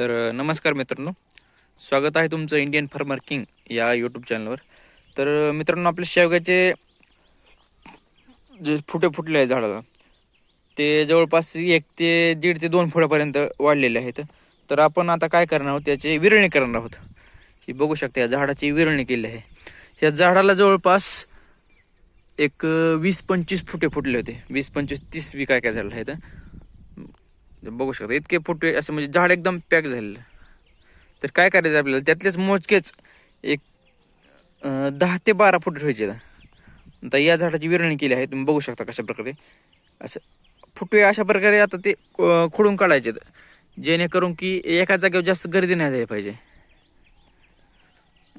तर नमस्कार मित्रांनो. स्वागत आहे तुमचं इंडियन फार्मर किंग या यूट्यूब चॅनलवर तर मित्रांनो आपल्या शेवग्याचे जे फुटे फुटले आहे झाडाला ते जवळपास एक ते दीड ते दोन फुटापर्यंत वाढलेले आहेत. तर आपण आता काय करणार आहोत त्याची विरळणी करणार आहोत. ही बघू शकता या झाडाची विरळणी केली आहे. या झाडाला जवळपास एक वीस पंचवीस फुटे फुटले होते. वीस पंचवीस तीस बी काय काय झालं आहे तर बघू शकता इतके फुटवे असं म्हणजे झाड एकदम पॅक झालेलं. तर काय करायचं आपल्याला? त्यातलेच मोजकेच एक दहा ते बारा फुट ठेवायचे आता या झाडाची विरणी केली आहे तुम्ही बघू शकता कशा प्रकारे. असं फुटवे अशा प्रकारे आता ते खोडून काढायचे. जेणेकरून की एका जागेवर जास्त गर्दी नाही झाली पाहिजे.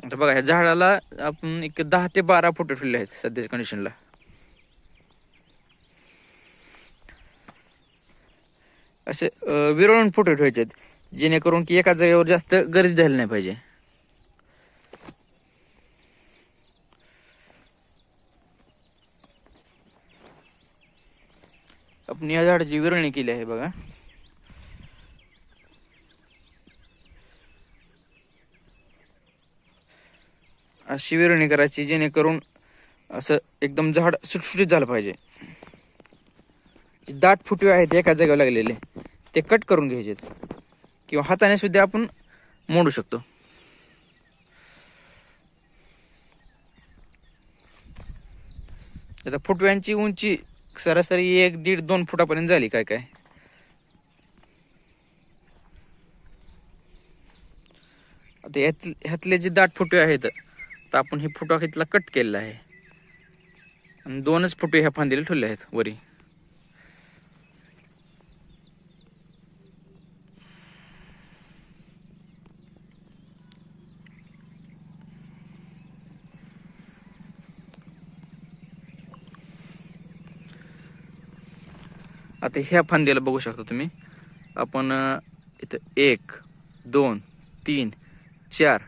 आता बघा ह्या झाडाला आपण एक दहा ते बारा फुटे ठेवले आहेत सध्याच्या कंडिशनला असे विरळून फोटो ठेवायचे आहेत जेणेकरून की एका जागेवर जास्त गर्दी झाली नाही पाहिजे. आपण या झाडाची विरळणी केली आहे बघा. अशी विरळणी करायची जेणेकरून असं एकदम झाड सुटसुटीत झालं पाहिजे. दाट फुटवे आहेत एका जागेवर लागलेले. ते कट करून घ्यायचे किंवा हाताने सुद्धा आपण मोडू शकतो. आता फुटव्यांची उंची सरासरी एक दीड दोन फुटापर्यंत झाली काय काय? आता यात ह्यातले जे दाट फुटवे आहेत तर आपण हे फुटवा घेतला कट केलेला आहे. आणि दोनच फुटवे ह्या फांदीला ठेवले आहेत वरी. आता ह्या फांद्याला बघू शकता तुम्ही. आपण इथं एक दोन तीन चार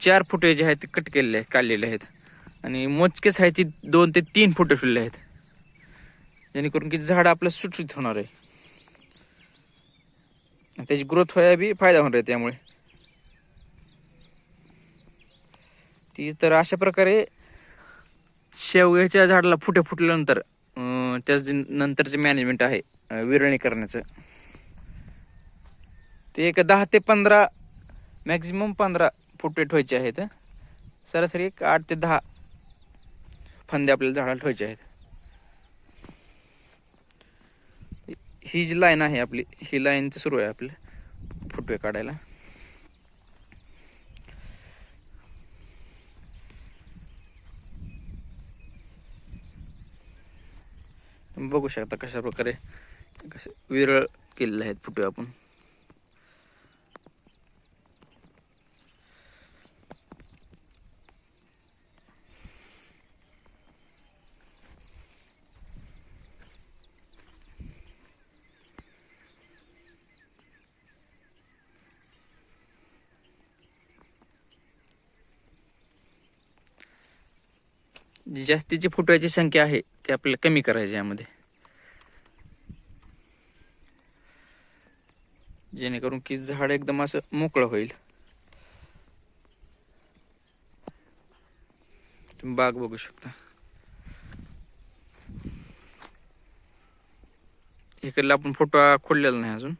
चार फुटे जे आहेत ते कट केलेले आहेत काढलेले आहेत. आणि मोजकेच आहे ती दोन ते तीन फुटे ठेवलेले आहेत. जेणेकरून की झाड आपलं सुटसुट होणार आहे. त्याची ग्रोथ व्हायला बी फायदा होणार आहे त्यामुळे. ती तर अशा प्रकारे शेवग्याच्या झाडाला फुटे फुटल्यानंतर त्याच जे नंतरचे मॅनेजमेंट आहे विरळणी करण्याचं. ते एक दहा ते पंधरा मॅक्झिमम पंधरा फुटे ठेवायचे आहेत. सरासरी एक आठ ते दहा फांदे आपल्याला झाडाला ठेवायचे आहेत. ही जी लाईन आहे आपली ही लाईनचं सुरू आहे आपलं फुटवे काढायला. बघू शकता कशा प्रकारे कसे विरळ केलेले आहेत फोटो आपण. जी जास्तीची फुटव्याची संख्या आहे ती आपल्याला कमी करायची यामध्ये. जेणेकरून की झाड एकदम असं मोकळं होईल. तुम्ही बाग बघू शकता. इकडला आपण फोटो खोडलेला नाही अजून.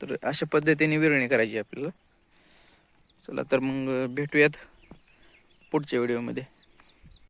तर अशा पद्धतीने विरळणी करायची आपल्याला. चला तर मग भेटूयात पुढच्या व्हिडिओमध्ये